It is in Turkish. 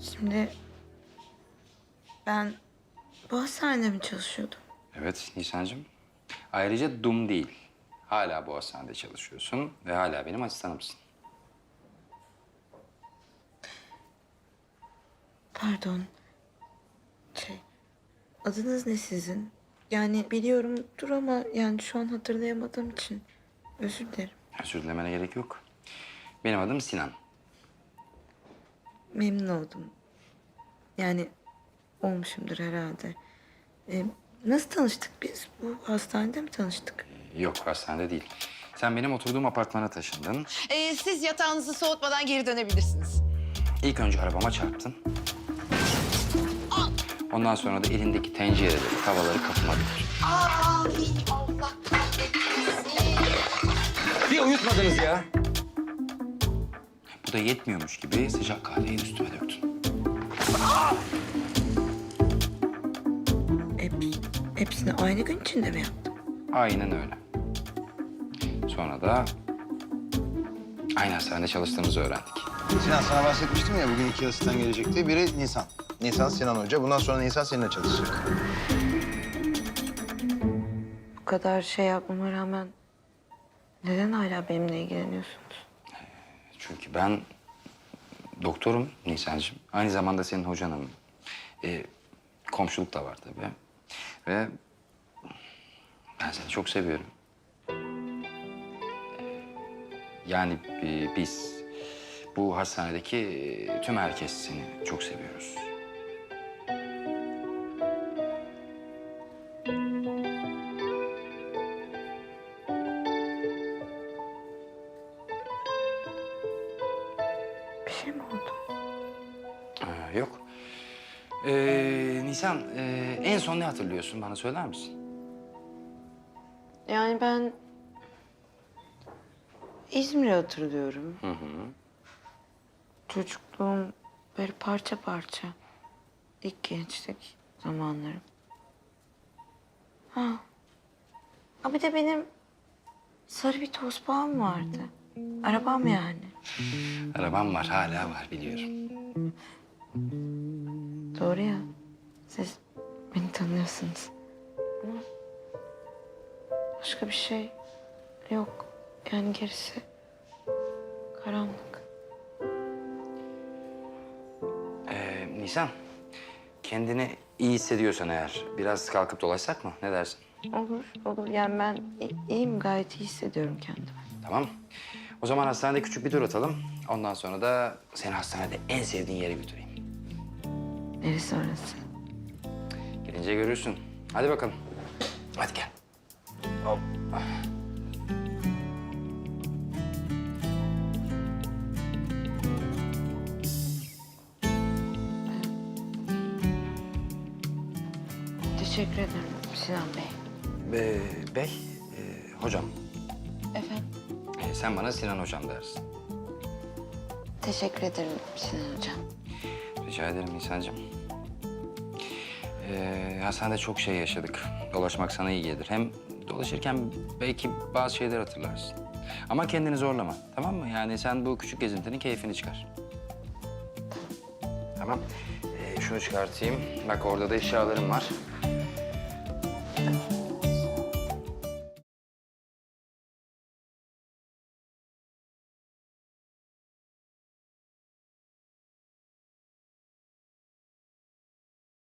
Şimdi ben bu hastanede mi çalışıyordum? Evet Nisan'cığım. Ayrıca dum değil. Hala bu hastanede çalışıyorsun ve hala benim asistanımsın. Pardon. Şey, adınız ne sizin? Yani biliyorumdur ama yani şu an hatırlayamadığım için özür dilerim. Özür dilemene gerek yok. Benim adım Sinan. Memnun oldum. Yani olmuşumdur herhalde. Ee, nasıl tanıştık biz? Bu hastanede mi tanıştık? Yok hastanede değil. Sen benim oturduğum apartmana taşındın. Ee, siz yatağınızı soğutmadan geri dönebilirsiniz. İlk önce arabama çarptın. Ondan sonra da elindeki tencereleri, tavaları kapıma döktün. Allah Bir uyutmadınız ya. Bu da yetmiyormuş gibi sıcak kahveyi üstüme döktün. Hep, hepsini aynı gün içinde mi yaptım? Aynen öyle. Sonra da aynı hastanede çalıştığımızı öğrendik. Sinan sana bahsetmiştim ya bugün iki asistan gelecekti. Biri Nisan. Nisan Sinan Hoca. Bundan sonra Nisan seninle çalışacak. Bu kadar şey yapmama rağmen neden hala benimle ilgileniyorsunuz? Çünkü ben doktorum Nisan'cığım. Aynı zamanda senin hocanım. Ee, komşuluk da var tabii. Ve ben seni çok seviyorum. Yani e, biz bu hastanedeki e, tüm herkes seni çok seviyoruz. Ee, yok. Ee, Nisan, e, en son ne hatırlıyorsun? Bana söyler misin? Yani ben İzmir'i hatırlıyorum. Hı hı. Çocukluğum böyle parça parça. İlk gençlik zamanlarım. Ha. Ha bir de benim sarı bir tospağım vardı. Arabam yani. Arabam var, hala var biliyorum. Doğru ya. Siz beni tanıyorsunuz. Ama başka bir şey yok. Yani gerisi karanlık. Ee, Nisan, kendini iyi hissediyorsan eğer biraz kalkıp dolaşsak mı? Ne dersin? Olur, olur. Yani ben iyiyim, gayet iyi hissediyorum kendimi. Tamam. O zaman hastanede küçük bir tur atalım. Ondan sonra da seni hastanede en sevdiğin yere götüreyim. Neresi orası? Gelince görürsün. Hadi bakalım. Hadi gel. Hop. Teşekkür ederim Sinan Bey. Ee, bey, e, hocam. Efendim? e, sen bana Sinan hocam dersin. Teşekkür ederim Sinan Hocam. Rica ederim Nisan'cığım. Ee, hastanede çok şey yaşadık. Dolaşmak sana iyi gelir. Hem dolaşırken belki bazı şeyler hatırlarsın. Ama kendini zorlama, tamam mı? Yani sen bu küçük gezintinin keyfini çıkar. Tamam. Ee, şunu çıkartayım. Bak orada da eşyalarım var.